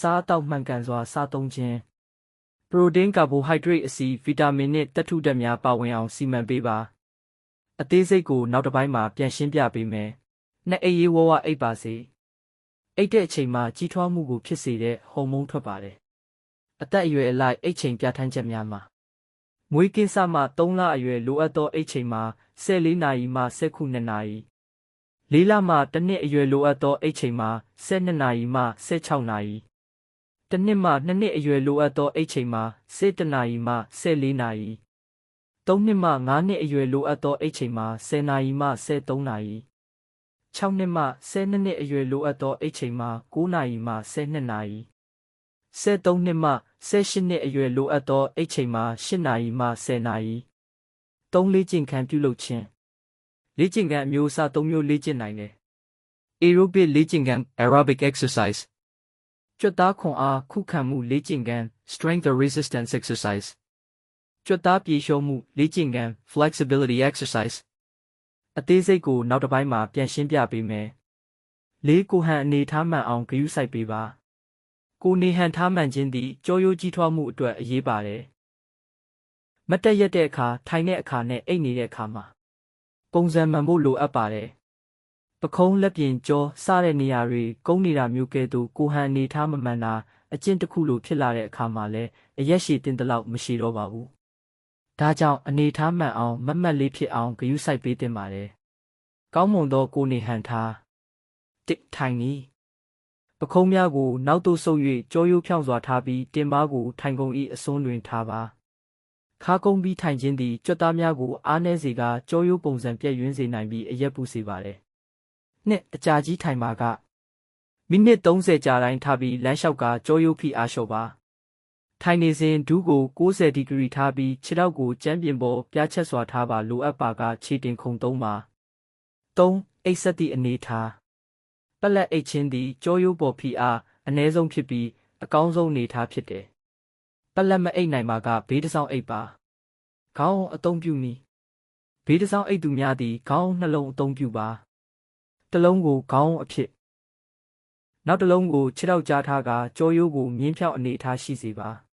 စားအသောက်မှန်ကန်စွာစားသုံးခြင်းပရိုတင်းကာဘိုဟိုက်ဒရိတ်အဆီဗီတာမင်နှင့်တက်ထုဓာတ်များပါဝင်အောင်စီမံပေးပါအသေးစိတ်ကိုနောက်တစ်ပိုင်းမှာပြန်ရှင်းပြပေးမယ်နှစ်အေးရေးဝဝအိပ်ပါစေအိပ်တဲ့အချိန်မှာကြီးထွားမှုကိုဖြစ်စေတဲ့ဟော်မုန်းထွက်ပါတယ်အသက်အရွယ်အလိုက်အိပ်ချိန်ပြဋ္ဌာန်းချက်များမှာမွေးကင်းစမှ3လအရွယ်လိုအပ်သောအိပ်ချိန်မှာ14နာရီမှ19နာရီလေးလမှတစ်နှစ်အရွယ်လိုအပ်သောအိတ်ချိန်မှာ12နာရီမှ16နာရီ တစ်နှစ်မှနှစ်နှစ်အရွယ်လိုအပ်သောအိတ်ချိန်မှာ17နာရီမှ14နာရီသုံးနှစ်မှ9နှစ်အရွယ်လိုအပ်သောအိတ်ချိန်မှာ10နာရီမှ13နာရီ6နှစ်မှ12နှစ်အရွယ်လိုအပ်သောအိတ်ချိန်မှာ9နာရီမှ12နာရီ13နှစ်မှ18နှစ်အရွယ်လိုအပ်သောအိတ်ချိန်မှာ8နာရီမှ10နာရီ3လေးကျင့်ခံပြုလုပ်ခြင်းလေ့ကျင့်ခန်းအမျိုးအစား၃မျိုးလေ့ကျင့်နိုင်တယ်။ aerobic လေ့ကျင့်ခန်း aerobic exercise, ကြွက်သားခွန်အားခုခံမှုလေ့ကျင့်ခန်း strength or resistance exercise, ကြွက်သားပြေလျှောမှုလေ့ကျင့်ခန်း flexibility exercise, အသေးစိတ်ကိုနောက်တစ်ပိုင်းမှာပြန်ရှင်းပြပေးမယ်။လေးကိုဟန်အနေထားမှန်အောင်ဂရုစိုက်ပေးပါ။ကိုနေဟန်ထားမှန်ခြင်းသည်ကြောရိုးကြီးထွားမှုအတွက်အရေးပါတယ်။မတ်တက်ရက်တဲ့အခါထိုင်တဲ့အခါနဲ့အိတ်နေတဲ့အခါမှာပုံစံမှန်ဖို့လိုအပ်ပါတယ်။ ပခုံးလက်ပြင်ကြောစတဲ့နေရာတွေကုန်းနေတာမျိုးကဲ့သို့ကိုဟန်အနေထားမမှန်တာအကျင့်တစ်ခုလိုဖြစ်လာတဲ့အခါမှာလည်းအရက်ရှည်တင်တလောက်မရှိတော့ပါဘူး။ဒါကြောင့်အနေထားမှန်အောင်မတ်မတ်လေးဖြစ်အောင်ဂရုစိုက်ပေးတင်ပါတယ်။ကောင်းမွန်သောကိုနေဟန်ထားတစ်ထိုင်နီပခုံးများကိုနောက်သို့ဆုပ်၍ကြောရိုးဖြောင်းစွာထားပြီးတင်ပါးကိုထိုင်ကုန်၏အစွန်းတွင်ထားပါခါကုန်းပြီးထိုင်ခြင်းသည်ကြွက်သားများကိုအားနည်းစေကကြောရိုးပုံစံပြည့်ရင်းစေနိုင်ပြီးအရက်ပူစေပါတယ်။ နှစ်အကြာကြီးထိုင်ပါကမိနစ်30ကြာတိုင်းထားပြီးလမ်းလျှောက်ကကြောရိုးဖိအားလျှော့ပါ။ထိုင်နေစဉ်ဒူးကို60ဒီဂရီထားပြီးခြေထောက်ကိုကျန်းပြင်ပေါ်ပြားချက်စွာထားပါလိုအပ်ပါကခြေတင်ခုန်သုံးပါ။3အိတ်ဆက်သည့်အနေထားပလက်အိတ်ချင်းသည်ကြောရိုးပေါ်ဖိအားအ ਨੇ ဆုံးဖြစ်ပြီးအကောင်းဆုံးအနေထားဖြစ်တယ်။ပလက်မအိတ်နိုင်ပါကဘေးတစ်စောင်းအိတ်ပါ။ခေါင်းအုံပြုမည်။ဘေးတစ်စောင်းအိတ်သူများသည်ခေါင်းနှလုံးအုံပြုပါ။ တစ်လုံးကိုခေါင်းအဖြစ်နောက်တစ်လုံးကိုခြေထောက်ကြားထားကကြောရိုးကိုမြင်းဖြောက်အနေထားရှိစေပါ။